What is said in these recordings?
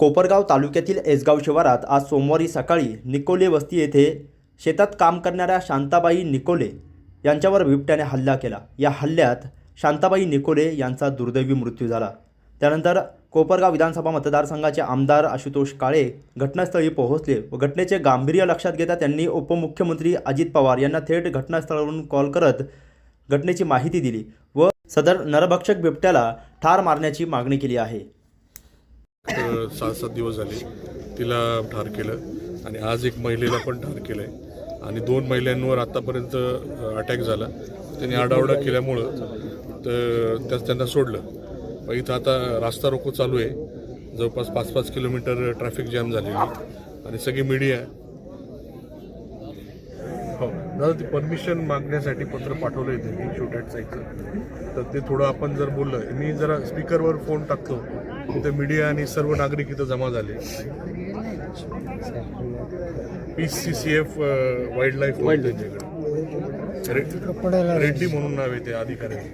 कोपरगाव तालुक्यातील एसगाव शिवारात आज सोमवारी सकाळी निकोले वस्ती येथे शेतात काम करणाऱ्या शांताबाई निकोले यांच्यावर बिबट्याने हल्ला केला. या हल्ल्यात शांताबाई निकोले यांचा दुर्दैवी मृत्यू झाला. त्यानंतर कोपरगाव विधानसभा मतदारसंघाचे आमदार आशुतोष काळे घटनास्थळी पोहोचले व घटनेचे गांभीर्य लक्षात घेता त्यांनी उपमुख्यमंत्री अजित पवार यांना थेट घटनास्थळावरून कॉल करत घटनेची माहिती दिली व सदर नरभक्षक बिबट्याला ठार मारण्याची मागणी केली आहे. सात सहा सात दिवस झाले तिला ठार केलं आणि आज एक महिलेला पण ठार केलं आहे आणि दोन महिलांवर आतापर्यंत अटॅक झाला. त्यांनी आडावडा केल्यामुळं तर त्या त्यांना सोडलं. पण इथं आता रास्ता रोको चालू आहे. जवळपास पाच पाच किलोमीटर ट्रॅफिक जॅम झालेली आणि सगळी मीडिया हो. दादा ते परमिशन मागण्यासाठी पत्र पाठवलं आहे त्यांनी शूट ॲट साईडचं तर ते थोडं आपण जर बोललं मी जरा स्पीकरवर फोन टाकतो. तिथं मीडिया आणि सर्व नागरिक इथं जमा झाले. P C C F wildlife त्यांच्याकडे रेड्डी म्हणून नाव आहे ते अधिकाऱ्याचे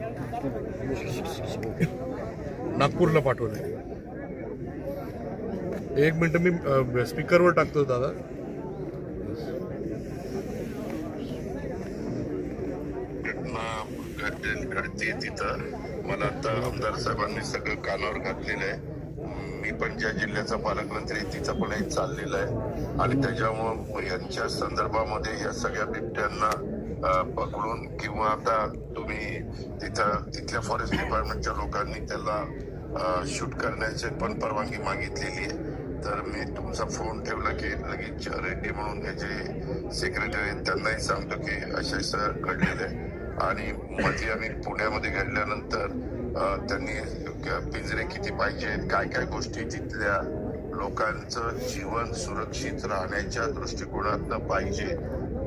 नागपूरला पाठवलंय. एक मिनिट मी स्पीकरवर टाकतो दादा घटना घडते घडते तिथं. मला आता आमदार साहेबांनी सगळं कानावर घातलेलं आहे. मी पण ज्या जिल्ह्याचा पालकमंत्री तिथं तिचं पण एक चाललेलं आहे. आणि त्याच्यामुळं यांच्या संदर्भामध्ये या सगळ्या बिबट्यांना पकडून किंवा आता तुम्ही तिथं तिथल्या फॉरेस्ट डिपार्टमेंटच्या लोकांनी त्याला शूट करण्याची पण परवानगी मागितलेली आहे. तर मी तुमचा फोन ठेवला की लगेच रेड्डी म्हणून हे जे सेक्रेटरी आहेत त्यांनाही सांगतो की असे असं घडलेलं आहे आणि मध्ये आम्ही पुण्यामध्ये घडल्यानंतर त्यांनी पिंजरे किती पाहिजेत काय काय गोष्टी तिथल्या लोकांचं जीवन सुरक्षित राहण्याच्या दृष्टिकोनातनं पाहिजे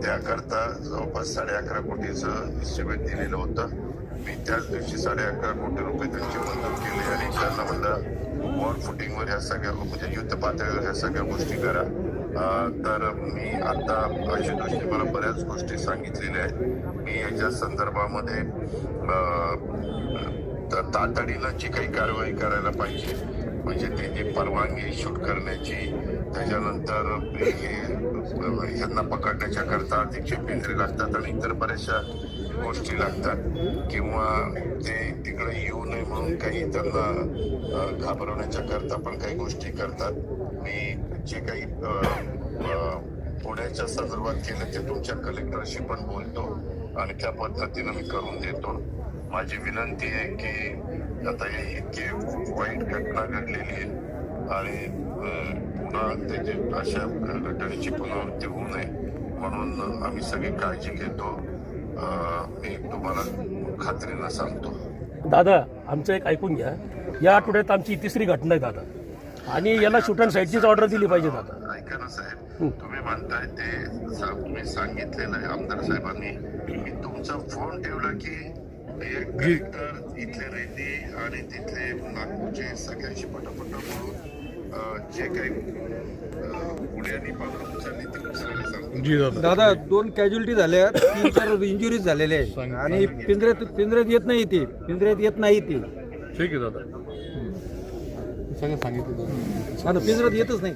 त्याकरता जवळपास साडे अकरा कोटीचं इस्टिमेट दिलेलं होतं. मी त्याच दिवशी साडे अकरा कोटी रुपये त्यांची मंजूर केली आणि त्यांना म्हणलं वॉर फुटिंगवर ह्या सगळ्या म्हणजे युद्ध पातळीवर ह्या सगळ्या गोष्टी करा. तर मी आता आशुतोषने मला बऱ्याच गोष्टी सांगितलेल्या आहेत. मी याच्या संदर्भामध्ये त- तातडीनं जी काही कारवाई करायला पाहिजे म्हणजे ते जी परवानगी शूट करण्याची. त्याच्यानंतर हे पकडण्याच्या करता अधिकचे पिंजरे लागतात आणि इतर बऱ्याचशा गोष्टी लागतात. किंवा ते तिकडे येऊ नये म्हणून काही त्यांना घाबरवण्याच्या करता पण काही गोष्टी करतात. मी जे काही पुण्याच्या संदर्भात केलं ते तुमच्या कलेक्टरशी पण बोलतो आणि त्या पद्धतीनं मी करून देतो. माझी विनंती आहे की आता इतकी वाईट घटना घडलेली आहे आणि पुन्हा त्याची अशा घटनेची पुनरावृत्ती होऊ नये म्हणून आम्ही सगळी काळजी घेतो. मी तुम्हाला खात्रीनं सांगतो. दादा आमचं एक ऐकून घ्या. या आठवड्यात आमची तिसरी घटना आहे दादा. आणि याला शूट अँड साईडचीच ऑर्डर दिली पाहिजे दादा. ऐका ना साहेब. तुम्ही म्हणताय ते तुम्ही सांगितलेलं आहे. आमदार साहेबांनी. मी तुमचा फोन ठेवला की एक कलेक्टर इथले रेड्डी आणि तिथले नागपूरचे सगळ्यांशी पटापट बोलून जे काही अं, पुढे आणि पावलं उचलली ती उचलायला सांगतो. जी दादा. दादा दोन कॅज्युअलिटी झाल्या तीन चार इंजुरीज झालेले आहे आणि पिंजऱ्यात पिंजऱ्यात येत नाही ते. पिंजऱ्यात येत नाही ते. ठीक आहे दादा. हा ना, पिंजऱ्यात येतच नाही.